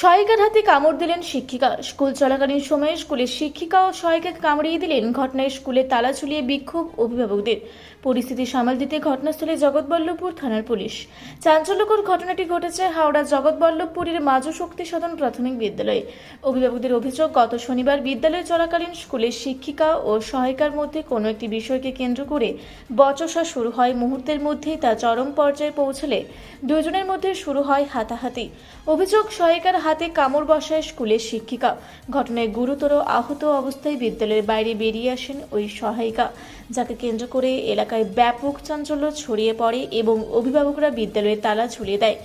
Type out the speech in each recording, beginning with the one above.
সহায়িকার হাতে কামড় দিলেন শিক্ষিকা। স্কুল চলাকালীন সময়ে স্কুলের শিক্ষিকা ও সহায়িকাকে কামড়িয়ে দিলেন ঘটনায় স্কুলে তালা ঝুলিয়ে বিক্ষোভ অভিভাবকদের। পরিস্থিতি সামাল দিতে ঘটনাস্থলে জগৎবল্লভপুর থানার পুলিশ। চাঞ্চল্যকর ঘটনাটি ঘটেছে হাওড়া জগৎবল্লভপুরের মাজু শক্তি সদন প্রাথমিক বিদ্যালয়ে। অভিভাবকদের অভিযোগ, গত শনিবার বিদ্যালয়ে চলাকালীন স্কুলের শিক্ষিকা ও সহায়িকার মধ্যে কোনো একটি বিষয়কে কেন্দ্র করে বচসা শুরু হয়। মুহূর্তের মধ্যেই তা চরম পর্যায়ে পৌঁছলে দুজনের মধ্যে শুরু হয় হাতাহাতি। অভিযোগ, সহায়িকার হাতে কামড় বসায় স্কুলের শিক্ষিকা। ঘটনায় গুরুতর আহত অবস্থায় বিদ্যালয়ের বাইরে বেরিয়ে আসেন ওই সহায়িকা। যাকে কেন্দ্র করে এলাকায় ব্যাপক চাঞ্চল্য ছড়িয়ে পড়ে এবং অভিভাবকরা বিদ্যালয়ে তালা ঝুলিয়ে দেয়।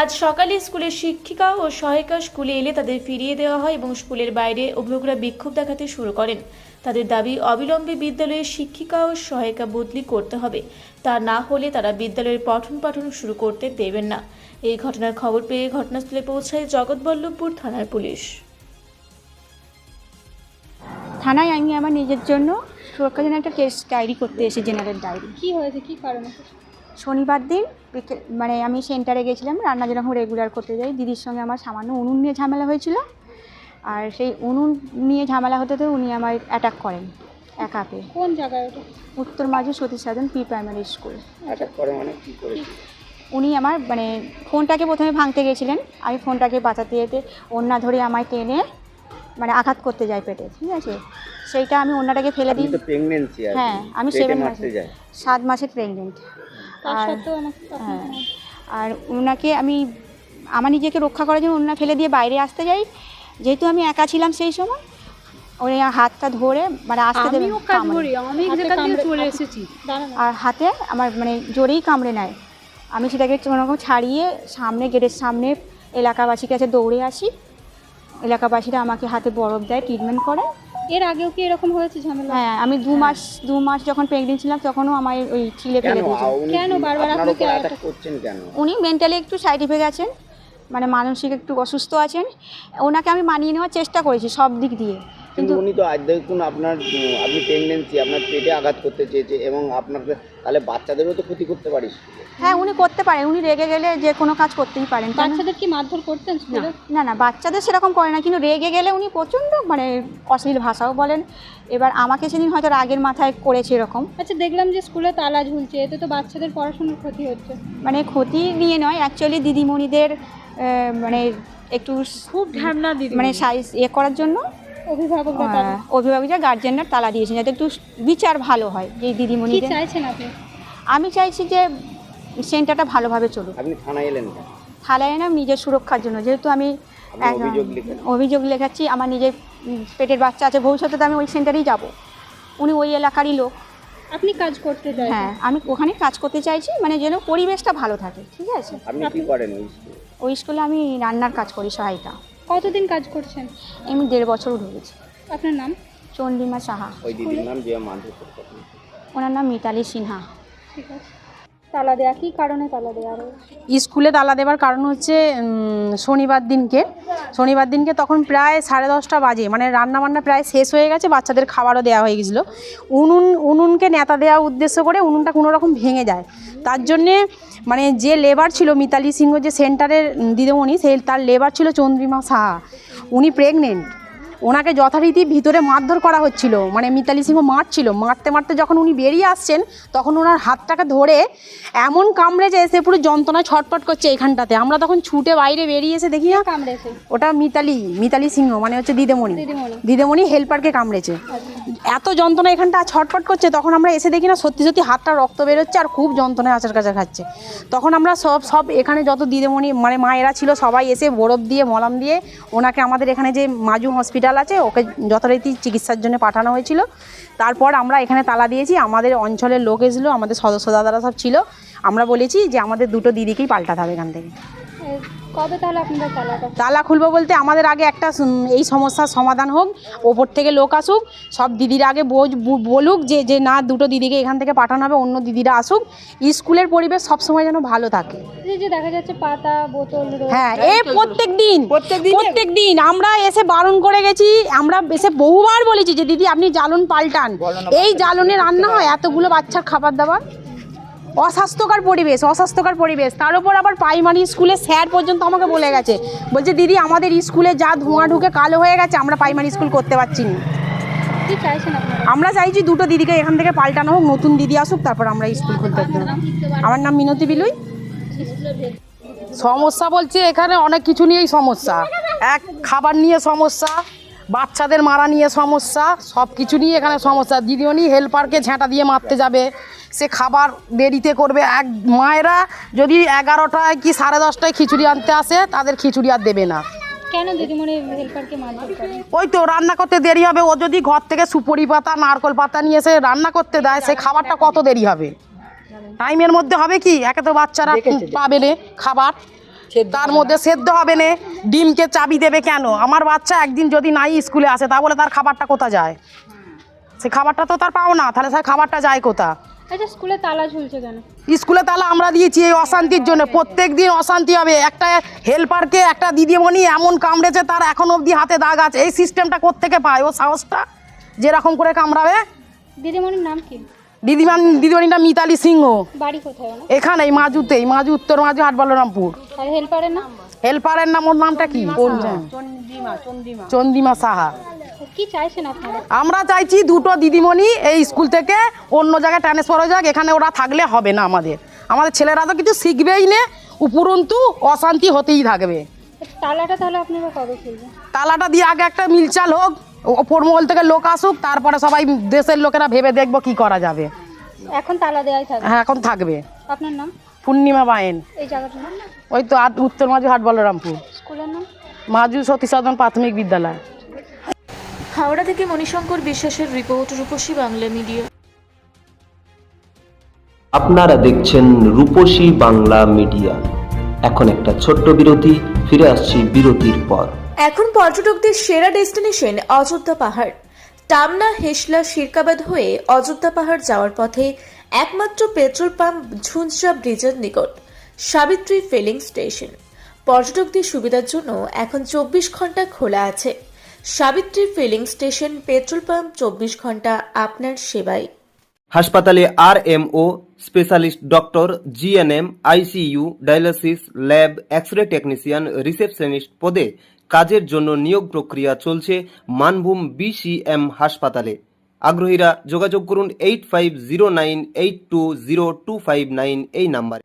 আজ সকালে স্কুলের শিক্ষিকা ও সহায়িকা স্কুলে এলে তাদের ফিরিয়ে দেওয়া হয় এবং স্কুলের বাইরে অভিভাবকরা বিক্ষোভ দেখাতে শুরু করেন। তাদের দাবি অবিলম্বে বিদ্যালয়ের শিক্ষিকা ও সহায়িকা বদলি করতে হবে। তা না হলে তারা বিদ্যালয়ের পঠন পাঠন শুরু করতে দেবেন না। এই ঘটনার খবর পেয়ে ঘটনাস্থলে পৌঁছায় জগৎবল্লভপুর থানার পুলিশ। থানায় আমি আমার নিজের জন্য সুরক্ষার জন্য একটা কেস ডায়েরি করতে এসে জেনারেল ডায়েরি। কি হয়েছে? কি কারণে? শনিবার দিন মানে আমি সেন্টারে গেছিলাম রান্না যেরকম রেগুলার করতে যাই দিদির সঙ্গে আমার সামান্য উনুন নিয়ে ঝামেলা হয়েছিল। আর সেই উনুন নিয়ে ঝামেলা হতে হতে উনি আমার অ্যাটাক করেন একা পেয়ে কোন জায়গায় ওটা? উত্তর মাঝে Sati Sadhan pre primary school attack করে মানে কি করে? উনি আমার মানে ফোনটাকে প্রথমে ভাঙতে গেছিলেন আমি ফোনটাকে বাঁচাতে যেতে ওন্না ধরে আমায় টেনে মানে আঘাত করতে যাই পেটে ঠিক আছে? সেইটা আমি ওন্নাটাকে ফেলে দিই। হ্যাঁ আমি সেভেন মাসে যায় সাত মাসের প্রেগনেন্ট আর হ্যাঁ। আর ওনাকে আমি আমার নিজেকে রক্ষা করার জন্য ওনা ফেলে দিয়ে বাইরে আসতে যাই যেহেতু আমি একা ছিলাম সেই সময় ওই হাতটা ধরে মানে আসতে দেবে আর হাতে আমার মানে জোরেই কামড়ে নেয়। আমি সেটাকে কোনোরকম ছাড়িয়ে সামনে গেটের সামনে এলাকাবাসীর কাছে দৌড়ে আসি। এলাকাবাসীরা আমাকে হাতে বরফ দেয় ট্রিটমেন্ট করে। এর আগেও কি এরকম হয়েছে ঝামেলা? হ্যাঁ আমি দু মাস দু মাস যখন প্রেগনেন্ট ছিলাম তখনও আমার ওই ছিলে ফেলে দিয়েছে। কেন বারবার আপনাকে উপর অ্যাটাক attack- করছেন কেন? উনি মেন্টালি একটু সাইড ইফেক্ট আছেন। মানে মানসিক একটু অসুস্থ আছেন ওনাকে আমি মানিয়ে নেওয়ার চেষ্টা করেছি সব দিক দিয়ে। কিন্তু উনি তো আজ দেখুন আপনার আপনি প্রেগনেন্সি আপনার পেটে আঘাত করতে চেয়েছে এবং আপনাকে তাহলে বাচ্চাদেরও তো ক্ষতি করতে পারিস। হ্যাঁ উনি করতে পারেন উনি রেগে গেলে যে কোনো কাজ করতেই পারেন বাচ্চাদের কি মারধর করতেন স্কুলে? না না বাচ্চাদের সেরকম করে না কিন্তু রেগে গেলে উনি প্রচণ্ড মানে অশ্লীল ভাষাও বলেন। এবার আমাকে সেদিন হয়তো রাগের মাথায় করেছে এরকম। আচ্ছা দেখলাম যে স্কুলে তালা ঝুলছে এতে তো বাচ্চাদের পড়াশোনার ক্ষতি হচ্ছে। মানে ক্ষতি নিয়ে নয় অ্যাকচুয়ালি দিদিমণিদের মানে একটু খুব ঢ্যামনা দিদি মানে সাইজ ইয়ে করার জন্য অভিভাবকরা আহ, গার্জেনরা তালা দিয়েছেন যাতে একটু বিচার ভালো হয় যে দিদিমণি চাইছেন আপনি? আমি চাইছি যে সেন্টারটা ভালোভাবে চলুক। আপনি থানায় এলেন কেন? থালায় না নিজের সুরক্ষার জন্য যেহেতু আমি অভিযোগ লেখাচ্ছি আমার নিজের পেটের বাচ্চা আছে ভবিষ্যতে তো আমি ওই সেন্টারেই যাব। উনি ওই এলাকারই লোক। আপনি কাজ করতে চাইছেন? হ্যাঁ আমি ওখানে কাজ করতে চাইছি মানে যেন পরিবেশটা ভালো থাকে ঠিক আছে? আপনি কি করেন ওই স্কুলে? ওই স্কুলে আমি রান্নার কাজ করি সহায়িকা। কতদিন কাজ করছেন? আমি দেড় বছর ঢুকেছি আপনার নাম? চন্ডিমা সাহা। ওই দিদির নাম যে মানতে ওনার নাম মিতালি সিনহা। ঠিক আছে। তালা দেয়া, কি কারণে তালা দেয়া স্কুলে তালা দেওয়ার কারণ হচ্ছে শনিবার দিনকে। শনিবার দিনকে তখন প্রায় সাড়ে দশটা বাজে মানে রান্না বান্না প্রায় শেষ হয়ে গেছে, বাচ্চাদের খাবারও দেওয়া হয়ে গেছিল। উনুন, উনুনকে নেতা দেওয়া উদ্দেশ্য করে উনুনটা কোনো রকম ভেঙে যায়। তার জন্যে মানে যে লেবার ছিল মিতালি সিংহ, যে সেন্টারের দিদিমণি, সেই, তার লেবার ছিল চন্দ্রিমা সাহা। উনি প্রেগনেন্ট ওনাকে যথারীতি ভিতরে মারধর করা হচ্ছিল। মানে মিতালি সিংহ মারছিল। মারতে মারতে যখন উনি বেরিয়ে আসছেন তখন ওনার হাতটাকে ধরে এমন কামড়েছে এসে পুরো যন্ত্রণায় ছটপট করছে এখানটাতে। আমরা তখন ছুটে বাইরে বেরিয়ে এসে দেখি না কামড়েছে? ওটা মিতালি মিতালি সিংহ মানে হচ্ছে দিদেমণি। দিদিমণি। দিদিমণি হেল্পারকে কামড়েছে। এত যন্ত্রণা এখানটা ছটপট করছে তখন আমরা এসে দেখি না সত্যি সত্যি হাতটা রক্ত বেরোচ্ছে আর খুব যন্ত্রণায় আচার কাচার খাচ্ছে। তখন আমরা সব সব এখানে যত দিদিমণি মানে মায়েরা ছিল সবাই এসে বরফ দিয়ে মলম দিয়ে ওনাকে আমাদের এখানে যে মাজু হসপিটাল আছে, ওকে যথারীতি চিকিৎসার জন্য পাঠানো হয়েছিল। তারপর আমরা এখানে তালা দিয়েছি, আমাদের অঞ্চলের লোক এসেছিল আমাদের সদস্য দাদারা সব ছিল। আমরা বলেছি যে আমাদের দুটো দিদিকেই পাল্টাতে হবে এখান থেকে। কবে তাহলে আপনারা তালাটা তালা খুলবো বলতে আমাদের আগে একটা এই সমস্যার সমাধান হোক ওপর থেকে লোক আসুক সব দিদিরা আগে বোঝ বু- বলুক যে যে না দুটো দিদিকে এখান থেকে পাঠানো হবে অন্য দিদিরা আসুক। স্কুলের পরিবেশ সবসময় যেন ভালো থাকে। যে দেখা যাচ্ছে পাতা বোতল হ্যাঁ এ প্রত্যেক দিন প্রত্যেক দিন? আমরা এসে বারণ করে গেছি আমরা এসে বহুবার বলেছি যে দিদি আপনি জ্বালন পাল্টান। এই জ্বালনে রান্না হয় এতগুলো বাচ্চার খাবার দাবার। অস্বাস্থ্যকর পরিবেশ অস্বাস্থ্যকর পরিবেশ। তার উপর আবার প্রাইমারি স্কুলে স্যার পর্যন্ত আমাকে বলে গেছে। বলছে দিদি আমাদের স্কুলে যা ধোঁয়া ঢুকে কালো হয়ে গেছে আমরা প্রাইমারি স্কুল করতে পারছি না। আমরা চাইছি দুটো দিদিকে এখান থেকে পাল্টানো হোক নতুন দিদি আসুক তারপর আমরা স্কুল খুলতে পারব। আমার নাম মিনতি বিলুই। সমস্যা বলছে এখানে অনেক কিছু নিয়েই সমস্যা। এক খাবার নিয়ে সমস্যা। বাচ্চাদের মারা নিয়ে সমস্যা সব কিছু নিয়ে এখানে সমস্যা। দিদিমণি হেল্পারকে ঝেঁটা দিয়ে মারতে যাবে। সে খাবার দেরিতে করবে। এক মায়েরা যদি এগারোটায় কি সাড়ে দশটায় খিচুড়ি আনতে আসে তাদের খিচুড়ি আর দেবে না। কেন দিদিমণি হেল্পারকে ওই তো রান্না করতে দেরি হবে। ও যদি ঘর থেকে সুপরি পাতা নারকল পাতা নিয়ে এসে রান্না করতে দেয় সেই খাবারটা কত দেরি হবে? টাইমের মধ্যে হবে কি? একে তো বাচ্চারা পাবে খাবার। তার মধ্যে সেদ্ধ হবে না। ডিমকে চাবি দেবে কেন? আমার বাচ্চা একদিন যদি নাই স্কুলে আসে তা বলে তার খাবারটা কোথা যায়? সে খাবারটা তো তার পাও না তাহলে সেই খাবারটা যায় কোথা আচ্ছা স্কুলে তালা ঝুলছে কেন? স্কুলে তাহলে আমরা দিয়েছি এই অশান্তির জন্য। প্রত্যেক দিন অশান্তি হবে। একটা হেল্পারকে একটা দিদিমণি এমন কামড়েছে তার এখন অবধি হাতে দাগ আছে। এই সিস্টেমটা কোত্থেকে পায়? ও সাহসটা যেরকম করে কামড়াবে? দিদিমণির নাম কি? দিদিমান দিদিমণিটা মিতালি সিংহ। বাড়ি কোথায় এখানেই মাজুতেই মাজু উত্তর মাজু হাট বলরামপুর। আর হেল্পারের নাম? হেল্পারের নাম ওর নামটা কি? চন্দিমা সাহা। কি চাইছেন আপনারা? আমরা চাইছি দুটো দিদিমণি এই স্কুল থেকে অন্য জায়গায় ট্রান্সফার হয়ে যাক এখানে ওরা থাকলে হবে না আমাদের। আমাদের ছেলেরা তো কিছু শিখবেই না উপরন্তু অশান্তি হতেই থাকবে। তালাটা তাহলে আপনারা কবে খুলবেন? তালাটা দিয়ে আগে একটা মিলচাল হোক ওপর মহল থেকে লোক আসুক তারপরে সবাই দেশের লোকেরা ভেবে দেখব কি করা যাবে। এখন তালা দেওয়াই থাকবে। হ্যাঁ এখন থাকবে। আপনার নাম? পূর্ণিমা বায়েন ওই তো আট উত্তর মাজু হাট বলরামপুর। মাজু সতী সাধন প্রাথমিক বিদ্যালয়। হাওড়া থেকে মণিশঙ্কর বিশ্বাসের রিপোর্ট রূপসী বাংলা মিডিয়া। আপনারা দেখছেন রূপসী বাংলা মিডিয়া। এখন একটা ছোট্ট বিরতি ফিরে আসছি বিরতির পর। এখন পর্যটকদের সেরা ডেস্টিনেশন অযোধ্যা পাহাড়। টামনা হেসলা শিরকাবাদ হয়ে অযোধ্যা পাহাড় যাওয়ার পথে একমাত্র পেট্রোল পাম্প ঝুনসা ব্রিজের নিকট, সাবিত্রী ফিলিং স্টেশন। পর্যটকদের সুবিধার জন্য এখন চব্বিশ ঘণ্টা খোলা আছে। Savitri filling station petrol pump চব্বিশ ঘণ্টা আপনার সেবায়। হাসপাতালে R M O specialist doctor, GNM, ICU, dialysis, lab X ray technician, receptionist পদে কাজের জন্য নিয়োগ প্রক্রিয়া চলছে মানভূম বিসিএম হাসপাতালে। আগ্রহীরা যোগাযোগ করুন eight five zero nine eight two zero two five nine এই নাম্বারে।